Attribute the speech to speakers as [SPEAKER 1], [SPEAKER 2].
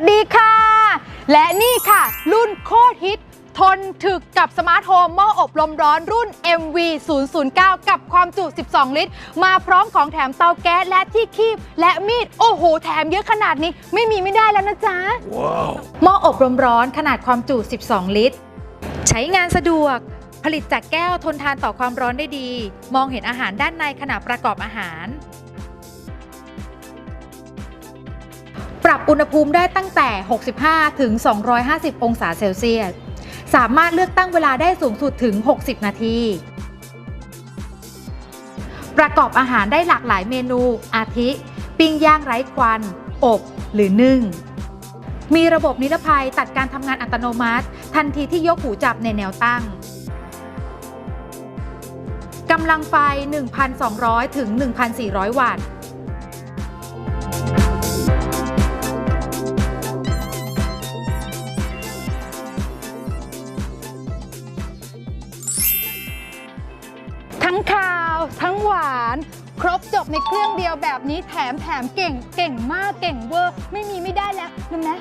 [SPEAKER 1] สดีค่ะ และนี่ค่ะ รุ่นโคตรฮิต ทนถึกกับสมาร์ทโฮมหม้ออบลมร้อนรุ่น MV 009กับความจุ 12 ลิตร มาพร้อมของแถมเตาแก๊สและที่คีบ และมีด โอ้โห แถมเยอะขนาดนี้ ไม่มีไม่ได้แล้วนะจ๊ะหม้ออบลมร้อนขนาดความจุ 12 ลิตร ใช้งานสะดวก ผลิตจากแก้วทนทานต่อความร้อนได้ดี มองเห็นอาหารด้านในขณะประกอบอาหาร รับอุณหภูมิได้ตั้งแต่ 65 ถึง 250 องศาเซลเซียส สามารถเลือกตั้งเวลาได้สูงสุดถึง 60 นาที ประกอบอาหารได้หลากหลายเมนู อาทิ ปิ้งย่างไร้ควัน อบ หรือนึ่ง มีระบบนิรภัยตัดการทำงานอัตโนมัติ ทันทีที่ยกหูจับในแนวตั้งกำลังไฟ 1,200 ถึง 1,400 วัตต์ ทั้งคาว ทั้งหวาน ครบจบในเครื่องเดียวแบบนี้แถมแถมเก่ง เก่งมากเก่งเวอร์ ไม่มีไม่ได้แล้วนะแม่